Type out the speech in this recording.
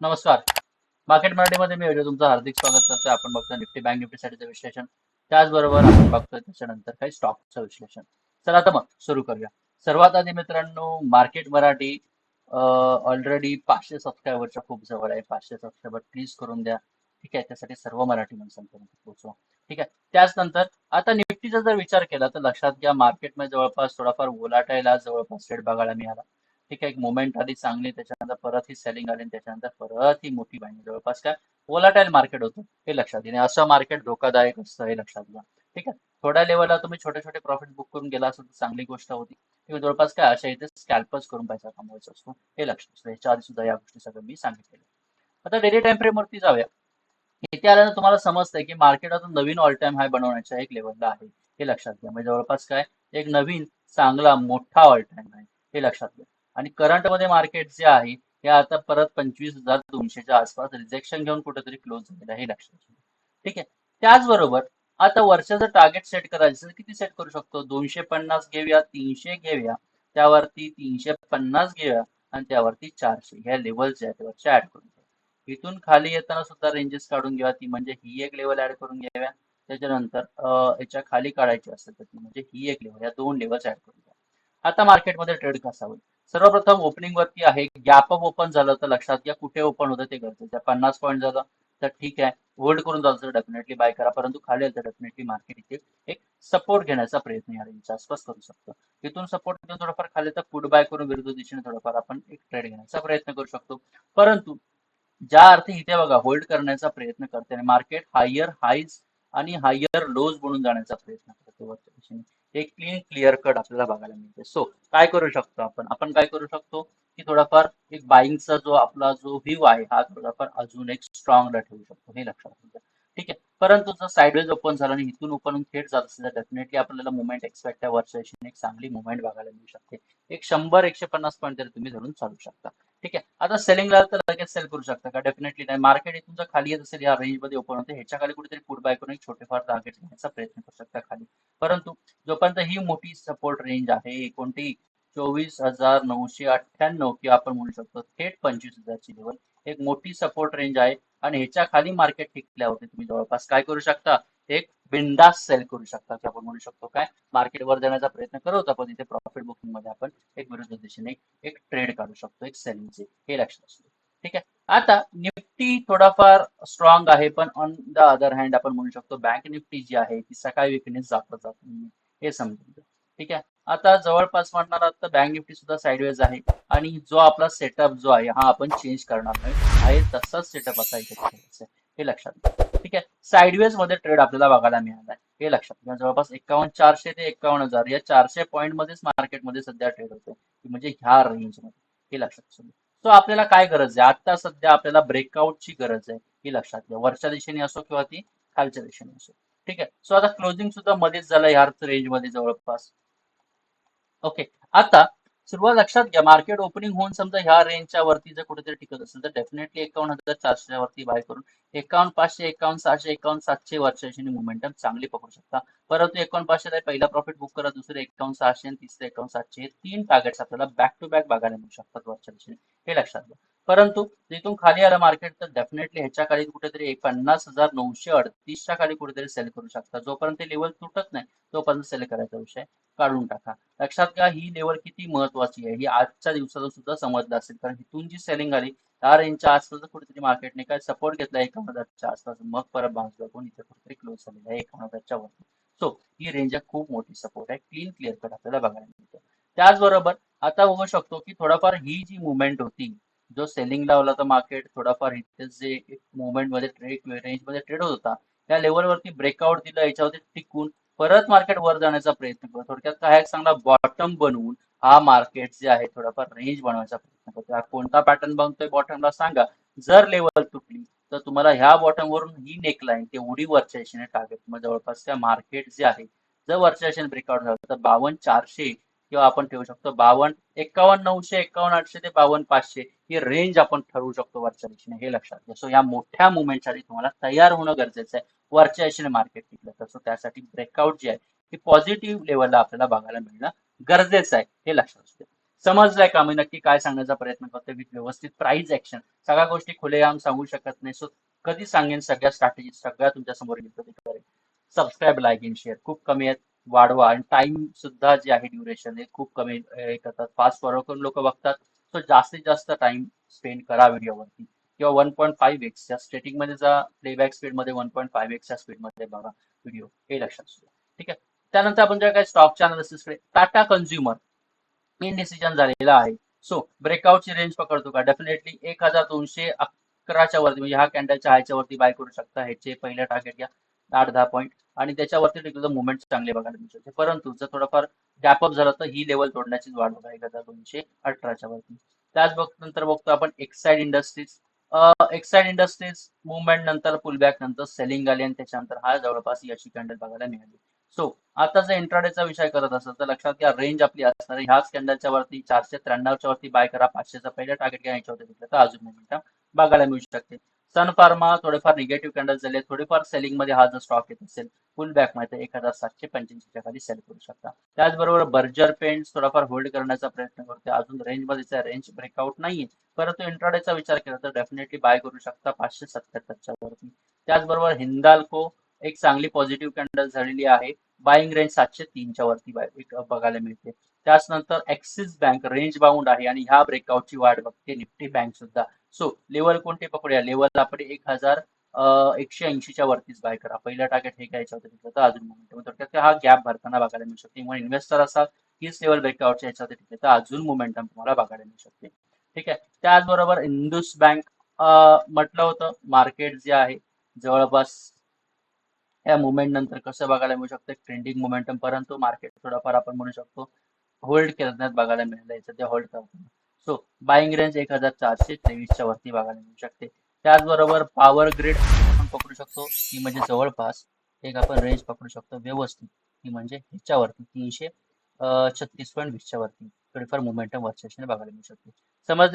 नमस्कार. मार्केट मराठीमध्ये मी व्हिडिओ तुमचं हार्दिक स्वागत करतोय. आपण बघतो निफ्टी बँक निफ्टीसाठीचं विश्लेषण. त्याचबरोबर आपण बघतोय त्याच्यानंतर काही स्टॉकचं विश्लेषण. चला आता मग सुरू करूया. सर्वात आधी मित्रांनो मार्केट मराठी ऑलरेडी पाचशे सबस्क्रायबरच्या खूप जवळ आहे. पाचशे सबस्क्रायबर प्लीज करून द्या. ठीक आहे? त्यासाठी सर्व मराठी माणसांपर्यंत पोहोचवा. ठीक आहे? त्याच नंतर आता निफ्टीचा जर विचार केला तर लक्षात घ्या मार्केटमध्ये जवळपास थोडाफार ओलाटायला जवळपास रेट बघायला मिळाला. ठीक आहे एक मोमेंट आली चांगली त्याच्यानंतर परत ही सेलिंग आली आणि त्याच्यानंतर परत ही मोठी बाईंग जवळपास काय? वोलाटाईल मार्केट होतं हे लक्षात येणे असं मार्केट धोकादायक असतं हे लक्षात घ्या. ठीक आहे? थोड्या लेवलला तुम्ही छोटे छोटे प्रॉफिट बुक करून गेला असेल तर चांगली गोष्ट होती. किंवा जवळपास काय? अशा इथे स्कॅल्पच करून पैसा कमवायचा असतो. हे लक्षात असतं याच्या आधी सुद्धा या गोष्टी सगळं मी सांगितलेलं आता डेली टाइम फ्रेम वरती जाऊया. इथे आल्यानं तुम्हाला समजतंय की मार्केट आता नवीन ऑल टाइम हाय बनवण्याच्या एक लेवलला आहे. हे लक्षात घ्या. म्हणजे जवळपास काय? एक नवीन चांगला मोठा ऑल टाइम आहे हे लक्षात घ्या. आणि करंटमध्ये मार्केट जे आहे हे आता परत पंचवीस हजार दोनशेच्या आसपास रिजेक्शन घेऊन कुठेतरी क्लोज झालेलं आहे हे लक्षात. ठीक आहे? त्याचबरोबर आता वर्षाचं टार्गेट सेट करायचं असेल, किती सेट करू शकतो? दोनशे पन्नास घेऊया तीनशे घेऊया त्यावरती तीनशे पन्नास घेऊया आणि त्यावरती चारशे. ह्या लेवल जे आहेत वरच्या ऍड करून घ्या. इथून खाली येताना सुद्धा रेंजेस काढून घ्या ती म्हणजे ही एक लेवल ऍड करून घ्याव्या. त्याच्यानंतर याच्या खाली काढायची असेल तर ती म्हणजे ही एक लेवल या दोन लेवल्स ऍड करून घ्या. आता मार्केटमध्ये ट्रेड कसा होईल? सर्वप्रथम ओपनिंग वरती आहे. गॅप अप ओपन झालं तर लक्षात घ्या कुठे ओपन होतं ते गरजेचं आहे. पन्नास पॉईंट झालं तर ठीक आहे. होल्ड करून जायचं तर डेफिनेटली बाय करा. परंतु खाली आलं तर डेफिनेटली मार्केट इथे एक सपोर्ट घेण्याचा प्रयत्न या रेंजच्या आसपास करू शकतो. तिथून सपोर्ट घेऊन थोडंफार खाली तर पुट बाय करून विरुद्ध दिशेने थोडंफार आपण एक ट्रेड घेण्याचा प्रयत्न करू शकतो. परंतु ज्या अर्थी इथे बघा होल्ड करण्याचा प्रयत्न करते आणि मार्केट हायर हाईज आणि हायर लोज बनून जाण्याचा प्रयत्न करतो वरच्या दिशेने. एक क्लीन क्लिअर कट आपल्याला बघायला मिळते. सो काय करू शकतो आपण? आपण काय करू शकतो? की थोडाफार एक बाईंगचा जो आपला जो व्ह्यू आहे हा थोडाफार अजून एक स्ट्रॉंगला ठेवू शकतो हे लक्षात ठीक आहे? परंतु जर साईडवेज ओपन झाला आणि इथून ओपन थेट जात असेल तर डेफिनेटली आपल्याला मुवमेंट एक्सपेक्ट आहे वर्षाची एक चांगली मुवमेंट बघायला मिळू शकते. एक शंभर एकशे पन्नास पॉईंट तरी तुम्ही धरून चालू शकता. ठीक आहे. आता सेलिंगला तर लगेच सेल करू शकता का? डेफिनेटली नाही. मार्केट तुमचं खाली येत असेल या रेंजमध्ये ओपन होते ह्याच्या खाली कुठेतरी पुट बाय करून छोटेफार टार्गेट घेण्याचा प्रयत्न करू शकता खाली. परंतु जोपर्यंत ही मोठी सपोर्ट रेंज आहे कोणती चोवीस हजार नऊशे अठ्ठ्याण्णव किंवा आपण म्हणू शकतो थेट पंचवीस हजारची लेवल एक मोठी सपोर्ट रेंज आहे आणि ह्याच्या खाली मार्केट टिकल्यावरती तुम्ही जवळपास. काय करू शकता? एक बिंदास सेल करू शकता आपण म्हणू शकतो. काय? मार्केट वर जाण्याचा प्रयत्न करत आपण इथे प्रॉफिट बुकिंगमध्ये आपण एक विरुद्ध दिशेने एक ट्रेड काढू शकतो एक सेलिंगचे हे लक्षात असतो ठीक आहे? आता निफ्टी थोडाफार स्ट्रॉंग आहे पण ऑन द अदर हँड आपण म्हणू शकतो बँक निफ्टी जी आहे ती सकाळी विकनेस जात जात हे समजून ठीक आहे? आता जवळपास म्हणणार आहात तर बँक निफ्टी सुद्धा साईडवेज आहे. आणि जो आपला सेटअप जो आहे हा आपण चेंज करणार नाही. आहे तसाच सेटअप असायचा हे लक्षात घ्या. ठीक आहे? साईडवेजमध्ये ट्रेड आपल्याला बघायला मिळाला आहे. हे लक्षात घ्या. जवळपास एकावन्न चारशे ते एकावन्न हजार या चारशे पॉईंट मध्येच मार्केटमध्ये सध्या ट्रेड होते म्हणजे ह्या रेंजमध्ये. हे लक्षात सो आपल्याला काय गरज आहे? आता सध्या आपल्याला ब्रेकआउटची गरज आहे. ही लक्षात घ्या. वरच्या दिशेने असो किंवा ती खालच्या दिशेने असो. ठीक आहे? सो आता क्लोजिंग सुद्धा मध्येच झालं ह्या रेंजमध्ये जवळपास. ओके आता सुरुवात लक्षात घ्या. मार्केट ओपनिंग होऊन समजा ह्या रेंजच्या वरती जर कुठेतरी टिकत असेल तर डेफिनेटली एकावन्न हजार चारशे वरती बाय करून एकावन्न पाचशे एकावन्न सहाशे एकावन्न सातशे वर्षाची दिशेने मुवमेंटम चांगली पकडू शकता. परंतु एकावन्न पाचशे पहिला प्रॉफिट बुक करा दुसरे एकावन्न सहाशे आणि तिसरे एकावन्न सातशे हे तीन टार्गेट्स आपल्याला बॅक टू बॅक बघायला मिळू शकतात वरच्या हे लक्षात घ्या. परंतु तिथून खाली आलं मार्केट तर डेफिनेटली ह्याच्या खाली कुठेतरी एक पन्नास हजार नऊशे अडतीसच्या खाली कुठेतरी सेल करू शकता. जोपर्यंत लेवल तुटत नाही तोपर्यंत सेल करायचा विषय काढून टाका. लक्षात घ्या ही लेवल किती महत्वाची आहे ही आजच्या दिवसाला सुद्धा समजलं असेल. कारण इथून जी सेलिंग आली त्या रेंजच्या आसपास कुठेतरी मार्केटने काय सपोर्ट घेतला एका हजारच्या आसपास. मग परत बाउन्स बॅक इथे कुठेतरी क्लोज झालेला आहे एका हजारच्या वरती. सो ही रेंज खूप मोठी सपोर्ट आहे. क्लीन क्लिअर कट आपल्याला बघायला मिळतं. त्याचबरोबर आता बघू शकतो की थोडाफार ही जी मुवमेंट होती जो सेलिंग लावला तर मार्केट थोडाफार इथेच जे मुवमेंटमध्ये मुवमेंटमध्ये ट्रेड रेंजमध्ये ट्रेड होत होता त्या लेवलवरती ब्रेकआउट दिलं याच्यावरती टिकून परत मार्केट वर जाण्याचा प्रयत्न करतो थोडक्यात काय चांगला बॉटम बनवून हा मार्केट जे आहे थोडाफार रेंज बनवायचा प्रयत्न करतो हा कोणता पॅटर्न बनतोय बॉटमला सांगा. जर लेवल तुटली तर तुम्हाला ह्या बॉटम वरून ही नेकलाईन तेवढी वरच्या दिशेने टार्गेट मग जवळपास त्या मार्केट जे आहे जर वरच्या दिशेने ब्रेकआउट झालं तर बावन्न चारशे किंवा आपण ठेवू शकतो बावन्न एकावन्न नऊशे एकावन्न आठशे ते बावन्न पाचशे ही रेंज आपण ठरवू शकतो वरच्या दिशेने. हे लक्षात घ्या. सो या मोठ्या मुवमेंटसाठी तुम्हाला तयार होणं गरजेचं आहे. वरच्या दिशेने मार्केट टिकलं तर. सो त्यासाठी ब्रेकआउट जे आहे ती पॉझिटिव्ह लेवलला आपल्याला बघायला मिळणं गरजेचं आहे. हे लक्षात असते समजलंय का? मी नक्की काय सांगण्याचा प्रयत्न करतोय? विथ व्यवस्थित प्राइस ऍक्शन सगळ्या गोष्टी खुलेआम सांगू शकत नाही. सो कधी सांगेन? सगळ्या स्ट्रॅटेजी सगळ्या तुमच्यासमोर सबस्क्राईब लाईक इन शेअर खूप कमी आहेत. वाढवा. आणि टाइम सुद्धा जे आहे ड्युरेशन हे खूप कमी हे करतात. फास्ट फॉरवर्ड करून लोक बघतात सो जास्तीत जास्त टाइम स्पेंड करा व्हिडिओवरती किंवा वन पॉईंट फाईव्ह एक्सच्या स्टेटिंगमध्ये जा प्लेबॅक स्पीडमध्ये वन पॉईंट फाईव्ह एक्सच्या स्पीडमध्ये बघा व्हिडिओ हे लक्षात ठीक आहे? त्यानंतर आपण जर काही स्टॉकच्या अनालिसिसकडे टाटा कन्झ्युमर इन डिसिजन झालेला आहे. सो ब्रेकआउटची रेंज पकडतो का? डेफिनेटली एक हजार दोनशे अकराच्या वरती म्हणजे ह्या कॅन्डलच्या हायच्या वरती बाय करू शकता. ह्याचे पहिलं टार्गेट घ्या. आठ दहा पॉईंट आणि त्याच्यावरती तुझं मुवमेंट चांगले बघायला मिळू शकते. परंतु जर थोडंफार गॅपअप झालं तर ही लेवल तोडण्याचीच वाढ बघा एक हजार दोनशे अठराच्या वरती. त्याच बघ नंतर बघतो आपण Exide Industries Exide Industries movement नंतर पुलबॅक नंतर सेलिंग आली आणि त्याच्यानंतर हा जवळपास ही कॅन्डल बघायला मिळाली. सो आता जर इंट्राडेचा विषय करत असेल तर लक्षात घ्या रेंज आपली असणार ह्याच कॅन्डलच्या वरती चारशे त्र्याण्णवच्या वरती बाय करा. पाचशेचा पहिला टार्गेट घ्या याच्यावरती घेतलं तर अजून मोमेंटम बघायला मिळू शकते. सन फार्मा थोडेफार निगेटिव्ह कॅन्डल झाले. थोडेफार सेलिंगमध्ये हा जर स्टॉक येत असेल फुल बॅकमध्ये एक हजार सातशे पंच्याऐंशीच्या खाली सेल करू शकता. त्याचबरोबर बर्जर पेंट थोडाफार होल्ड करण्याचा प्रयत्न करतोय. अजून रेंजमध्ये रेंज ब्रेकआउट नाहीये. परंतु इंट्राडेचा विचार केला तर डेफिनेटली बाय करू शकता पाचशे सत्याहत्तरच्या वरती. त्याचबरोबर हिंदाल्को एक चांगली पॉझिटिव्ह कॅन्डल झालेली आहे. बाईंग रेंज सातशे तीनच्या वरती बाय बघायला मिळते. त्याचनंतर ऍक्सिस बँक रेंज बाउंड आहे आणि ह्या ब्रेकआउटची वाट बघते निफ्टी बँक सुद्धा. सो लेवल कोणते पकडूया? लेवल आपण एक हजार एकशे ऐंशीच्या वरतीच बाय करा. पहिला टार्गेट हे घ्यायचं होतं तिथलं तर अजून मोमेंटम थोडक्यात हा गॅप भरताना बघायला मिळू शकते. म्हणून इन्व्हेस्टर असाल हीच लेवल ब्रेकआउटच्या याच्यावर तिथे तर अजून मोमेंटम तुम्हाला बघायला मिळू शकते. ठीक आहे? त्याचबरोबर इंडुस बँक म्हटलं होतं मार्केट जे आहे जवळपास या मुवमेंट नंतर कसं बघायला मिळू शकतं? ट्रेंडिंग मोमेंटम परंतु मार्केट थोडंफार आपण म्हणू शकतो होल्ड करण्यात बघायला मिळालं. याचं ते होल्ड करताना. सो बाईंग रेंज एक हजार चारशे तेवीसच्या वरती बघायला मिळू शकते. त्याचबरोबर पॉवर ग्रिड आपण पकडू शकतो. ती म्हणजे जवळपास एक आपण रेंज पकडू शकतो व्यवस्थित. ती म्हणजे ह्याच्यावरती तीनशे छत्तीस पॉईंट वीसच्या वरती. थोडीफार मोमेंटम वरच्या बघायला मिळू शकते. समज